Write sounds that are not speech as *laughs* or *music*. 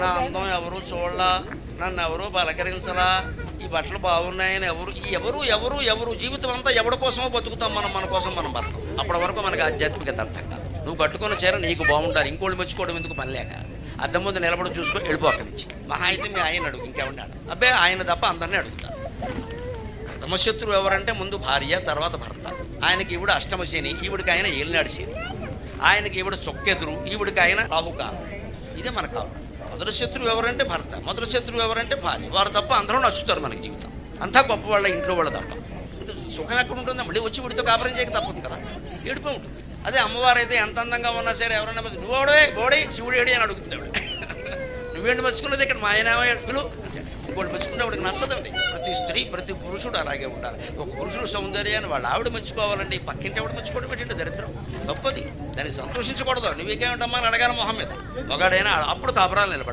నా అందం ఎవరు చూడలా నన్ను ఎవరు పలకరించలా ఈ బట్టలు బాగున్నాయని ఎవరు ఎవరు ఎవరు ఎవరు జీవితం అంతా ఎవరి కోసమో బతుకుతాం మనం మన కోసం మనం బతకం. అప్పటి వరకు మనకు ఆధ్యాత్మికత అర్థం కాదు. నువ్వు కట్టుకున్న చీర నీకు బాగుండాలి ఇంకోళ్ళు మెచ్చుకోవడం ఎందుకు పని లేక? అద్దం ముందు నిలబడి చూసుకో వెళ్ళిపో అక్కడి నుంచి. మహా అయితే మీ ఆయన అడుగు ఇంకెవరిని అడుగు. అబ్బే ఆయన తప్ప అందరినీ అడుగుతారు ధర్మశత్రువు ఎవరంటే ముందు భార్య తర్వాత భర్త. ఆయనకి ఈవిడ అష్టమశని ఈవిడికి ఆయన ఏలినాడు శని. ఆయనకి ఈవిడ చొక్కెదురు ఈవిడికి ఆయన రాహుకాలం. ఇదే మన కాలం మొదటి శత్రువు ఎవరంటే భర్త మొదటి శత్రువు ఎవరంటే భార్య. వారు తప్ప అందరూ నచ్చుతారు మనకి జీవితం. అంతా గొప్ప వాళ్ళ ఇంట్లో వాళ్ళ తప్ప. సుఖం ఎక్కడ ఉంటుందో మళ్ళీ వచ్చి వీడితో కాపురం చేయక తప్పదు కదా. ఏడుపు ఉంటుంది. అదే అమ్మవారు అయితే ఎంత అందంగా ఉన్నా సరే ఎవరైనా నువ్వు ఓడే గోడే శివుడు ఏడి అని అడుగుతుంది ఆవిడ. *laughs* నువ్వేంటి మర్చుకున్నది ఇక్కడ? మా ఆయన పిలు వాళ్ళు మెచ్చుకుంటే వాడికి నచ్చదండి. ప్రతి స్త్రీ ప్రతి పురుషుడు అలాగే ఉండాలి. ఒక పురుషుడు సౌందర్యాన్ని వాళ్ళ ఆవిడ మెచ్చుకోవాలండి. పక్కింటి ఆవిడ మెచ్చుకోవడం ఏంటంటే దరిద్రం. తప్పది. దాన్ని సంతోషించకూడదు. నువ్వేకేమిటమ్మా అని అడగాలి మొహం మీద. ఒకడైనా అప్పుడు కాపురాలు నిలబడి